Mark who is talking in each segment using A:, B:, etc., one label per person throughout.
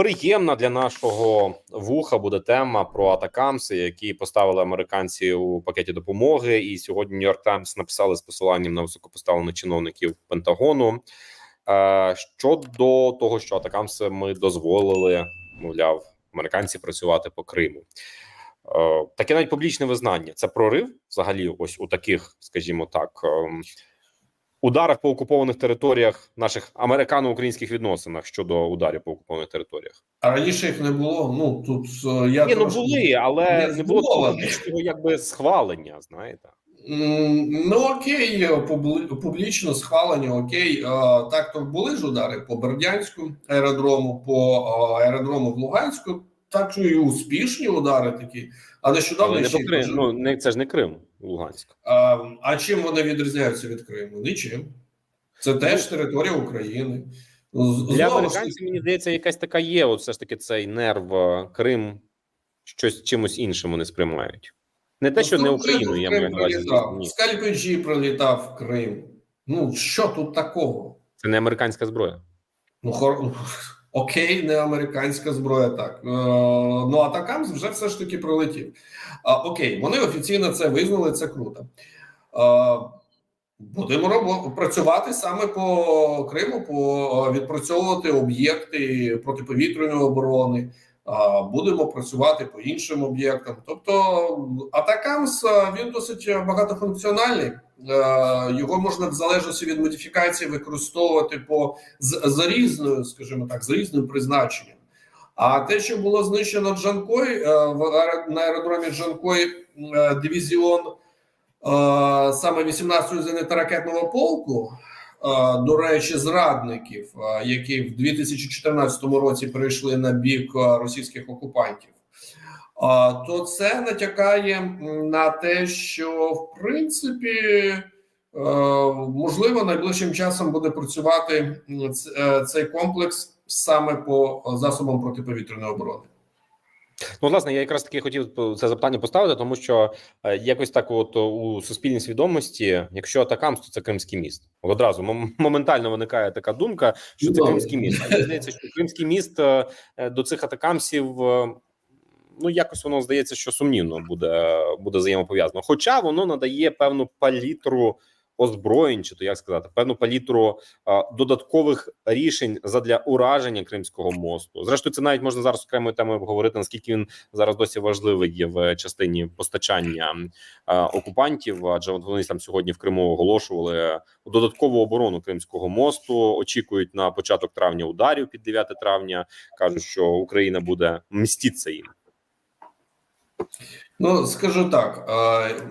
A: Приємна для нашого вуха буде тема про атакамси, які поставили американці у пакеті допомоги. І сьогодні Нью-Йорк Таймс написали з посиланням на високопоставлених чиновників Пентагону е, щодо того, що атакамси ми дозволили, мовляв, американці працювати по Криму. Е, Таке навіть публічне визнання. Це прорив взагалі, ось у таких, скажімо так, ем, ударах по окупованих територіях наших американо-українських відносинах щодо ударів по окупованих територіях.
B: А раніше їх не було. Ну тут е, я
A: Ні, ну були, але
B: не
A: не було публічного якби схвалення. Знаєте,
B: Ну окей, публи- публічно схвалення, окей. Е, Так то були ж удари по Бердянську аеродрому, по е, аеродрому в Луганську. Так що і успішні удари такі. А нещодавно
A: але не
B: ще й
A: Крим.
B: дуже-
A: Ну не це ж не Крим, Луганськ.
B: А, а чим вони відрізняються від Криму? Нічим. Це теж територія України. Ну, з-
A: Для
B: знову ж
A: американців мені здається, якась така є. От все ж таки цей нерв е, Крим щось чимось іншим вони сприймають. Не те, що не Україну, я
B: Крим
A: маю на увазі.
B: прилітав.
A: Ні,
B: Скальпеджі прилітав Крим. Ну що тут такого?
A: це не американська зброя.
B: Ну, хор... окей, не американська зброя, так. Е, ну, а Атакамс вже все ж таки прилетів. Окей, вони офіційно це визнали, це круто. Е, будемо робо... працювати саме по Криму, по е, відпрацьовувати об'єкти протиповітряної оборони. Будемо працювати по іншим об'єктам. Тобто, Атакамс він досить багатофункціональний. Е, Його можна в залежності від модифікації використовувати по з, за різною, скажімо так, з різним призначенням. А те, що було знищено Джанкой е, на аеродромі Джанкой е, дивізіон саме 18-го зенітно-ракетного полку, до речі, зрадників, які в 2014 році перейшли на бік російських окупантів. То це натякає на те, що в принципі е, можливо найближчим часом буде працювати е, цей комплекс саме по засобам протиповітряної оборони.
A: Ну, власне, я якраз таки хотів це запитання поставити, тому що е, якось так, от у суспільній свідомості, якщо атакамс, то це Кримський міст. Одразу мом- моментально виникає така думка, що це
B: Ну,
A: Кримський міст. А мені здається, що Кримський міст е, е, до цих атакамсів. е, Ну, якось воно здається, що сумнівно буде буде взаємопов'язано. Хоча воно надає певну палітру озброєнь, чи то як сказати, певну палітру а, додаткових рішень задля ураження Кримського мосту. Зрештою, це навіть можна зараз окремою темою обговорити, наскільки він зараз досі важливий є в частині постачання а, окупантів. Адже от вони там сьогодні в Криму оголошували додаткову оборону Кримського мосту. Очікують на початок травня ударів під 9 травня. кажуть, що Україна буде мститися їм.
B: Ну скажу так,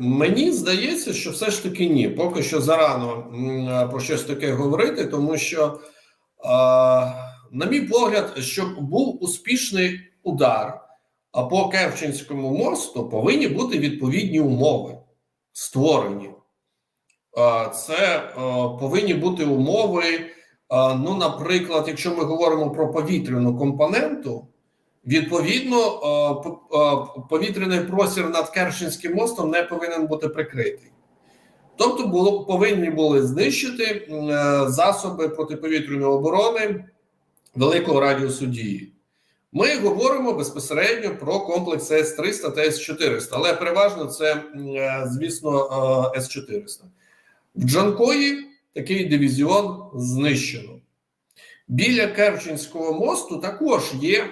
B: мені здається, що все ж таки ні. Поки що зарано про щось таке говорити, тому що, на мій погляд, щоб був успішний удар а по Керченському мосту, повинні бути відповідні умови створені. Це повинні бути умови. Ну, наприклад, якщо ми говоримо про повітряну компоненту. Відповідно, е, е, повітряний простір над Керченським мостом не повинен бути прикритий. Тобто, було, повинні були знищити е, засоби протиповітряної оборони великого радіусу дії. Ми говоримо безпосередньо про комплекс С-300 та С-400, але переважно це, звісно, е, С-400. В Джанкої такий дивізіон знищено. Біля Керченського мосту також є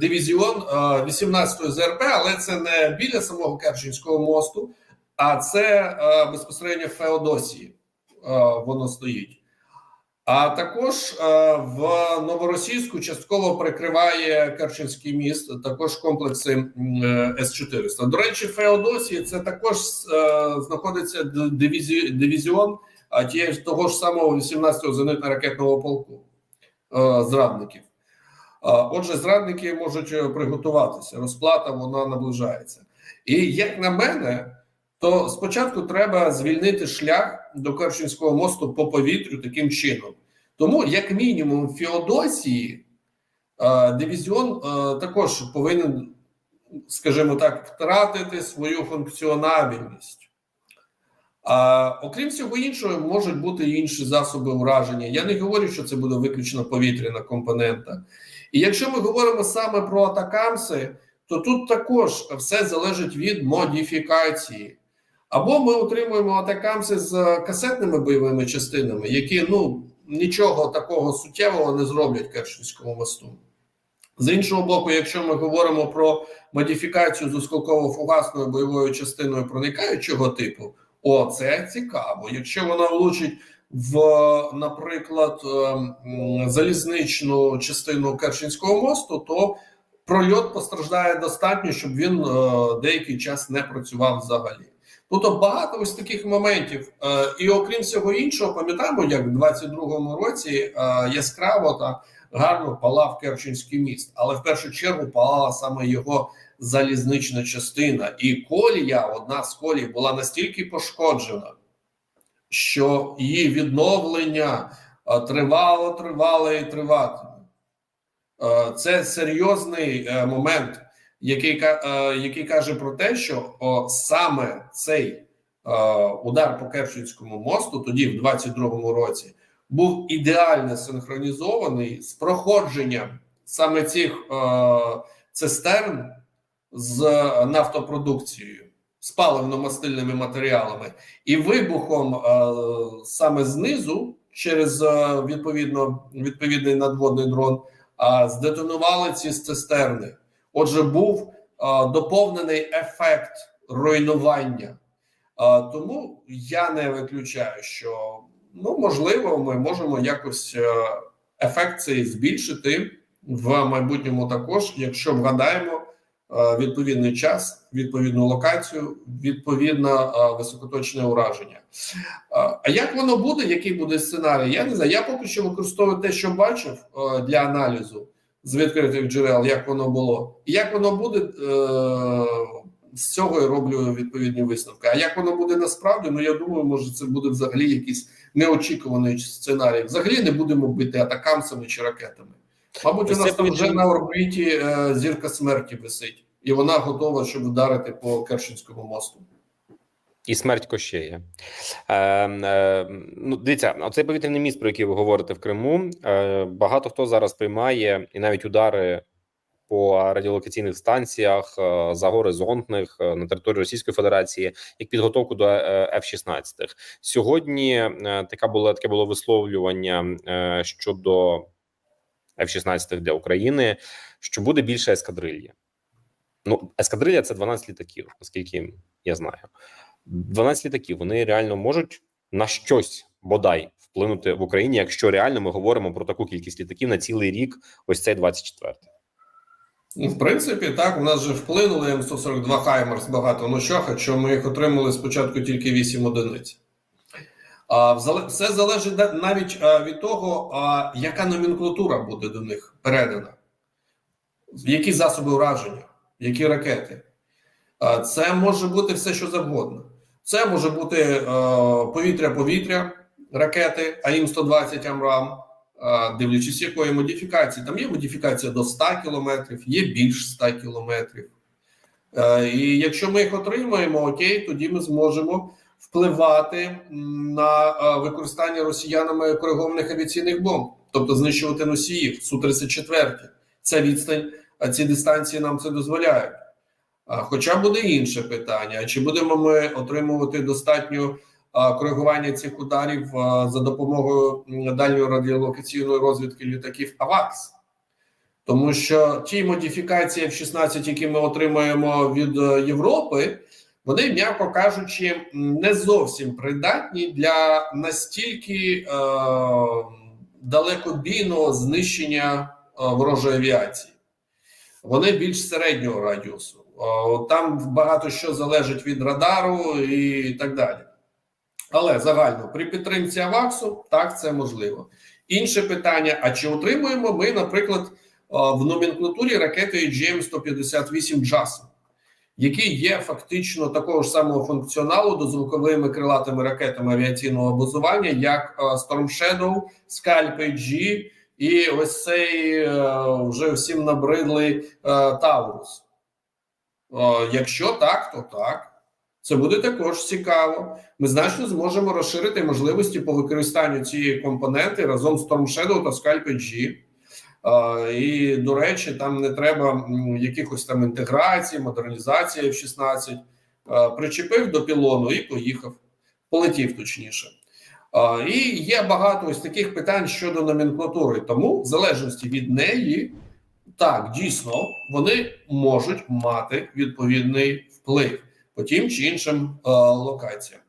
B: дивізіон е, 18-ї ЗРП, але це не біля самого Керченського мосту, а це е, безпосередньо в Феодосії е, воно стоїть. А також е, в Новоросійську частково прикриває Керченський міст, також комплекси е, С-400. До речі, в Феодосії це також е, знаходиться дивізіон того ж самого 18-го зенитно-ракетного полку е, зрадників. Отже, зрадники можуть е, приготуватися. Розплата вона наближається. І як на мене, то спочатку треба звільнити шлях до Керченського мосту по повітрю таким чином. Тому, як мінімум, в Феодосії е, дивізіон е, також повинен, скажімо так, втратити свою функціонабельність. А, окрім всього іншого, можуть бути інші засоби ураження. Я не говорю, що це буде виключно повітряна компонента. І якщо ми говоримо саме про атакамси, то тут також все залежить від модифікації. Або ми отримуємо атакамси з касетними бойовими частинами, які ну нічого такого суттєвого не зроблять Керченському мосту. З іншого боку, якщо ми говоримо про модифікацію з осколково-фугасною бойовою частиною проникаючого типу, о, це цікаво. Якщо вона влучить в, наприклад, ем, залізничну частину Керченського мосту, то прольот постраждає достатньо, щоб він е, деякий час не працював взагалі. Тобто багато ось таких моментів. Е, і окрім всього іншого, пам'ятаємо, як в 22-му році е, яскраво та гарно палав Керченський міст, але в першу чергу палала саме його залізнична частина, і колія, одна з колій, була настільки пошкоджена, що її відновлення е, тривало, тривало і триватиме. Е, Це серйозний е, момент, який, який каже про те, що саме цей удар по Керченському мосту, тоді, в 22-му році, був ідеально синхронізований з проходженням саме цих цистерн з нафтопродукцією, з паливно-мастильними матеріалами, і вибухом е, саме знизу, через е, відповідно відповідний надводний дрон, е, здетонували ці цистерни. Отже, був доповнений ефект руйнування. Тому я не виключаю, що ну можливо, ми можемо якось ефект цей збільшити в майбутньому також, якщо вгадаємо відповідний час, відповідну локацію, відповідно е, високоточне ураження. Е, А як воно буде? Який буде сценарій? Я не знаю. Я поки що використовую те, що бачив е, для аналізу з відкритих джерел, як воно було, і як воно буде. е, З цього я роблю відповідні висновки. А як воно буде насправді? Ну я думаю, може це буде взагалі якийсь неочікуваний сценарій. Взагалі не будемо бити атакамсами чи ракетами. Мабуть, у нас там вже на орбіті е, зірка смерті висить, і вона готова, щоб вдарити по Керченському мосту.
A: І смерть Кощея. Е, е, ну, дивіться, оцей повітряний міст, про який ви говорите в Криму, е, багато хто зараз приймає і навіть удари по радіолокаційних станціях е, за горизонтних е, на території Російської Федерації як підготовку до е, F-16. Сьогодні е, така була таке було висловлювання е, щодо F-16 для України, що буде більше ескадрильї. Ну, ескадрилья це 12 літаків, наскільки я знаю. 12 літаків вони реально можуть на щось бодай вплинути в Україні, якщо реально ми говоримо про таку кількість літаків на цілий рік, ось цей 24
B: Ну, в принципі, так, у нас же вплинули М142 Хаймерс багато на що, хоча ми їх отримали спочатку тільки 8 одиниць. Все залежить навіть від того, яка номенклатура буде до них передана, які засоби ураження, які ракети. Це може бути все, що завгодно. Це може бути е, повітря-повітря, ракети АІМ-120 Амрам, дивлячись якої модифікації. Там є модифікація до 100 кілометрів, є більш 100 кілометрів. Е, І якщо ми їх отримаємо, окей, тоді ми зможемо впливати на е, використання росіянами коригованих авіаційних бомб, тобто знищувати носіїв Су-34. Це відстань, а ці дистанції нам це дозволяють. Хоча буде інше питання: чи будемо ми отримувати достатньо коригування цих ударів за допомогою дальньої радіолокаційної розвідки літаків АВАКС? Тому що ті модифікації F-16, які ми отримуємо від е, Європи, вони, м'яко кажучи, не зовсім придатні для настільки е, далекобійного знищення е, ворожої авіації. Вони більш середнього радіусу. Е, Там багато що залежить від радару і так далі. Але загально при підтримці Аваксу так це можливо. Інше питання: а чи отримуємо ми, наприклад, е, в номенклатурі ракети GM-158 JASM, які є фактично такого ж самого функціоналу дозвуковими крилатими ракетами авіаційного базування, як е, Storm Shadow, Scalp AG і ось цей е, вже всім набридлий Таурус. Е, Якщо так, то так. Це буде також цікаво. Ми значно зможемо розширити можливості по використанню цієї компоненти разом з Storm Shadow та Scalp G. Е, І до речі, там не треба якихось там інтеграцій, модернізації F-16. Е, Причепив до пілону і поїхав, полетів точніше. Е, І є багато ось таких питань щодо номенклатури. Тому, в залежності від неї, так дійсно вони можуть мати відповідний вплив по тим чи іншим локаціям.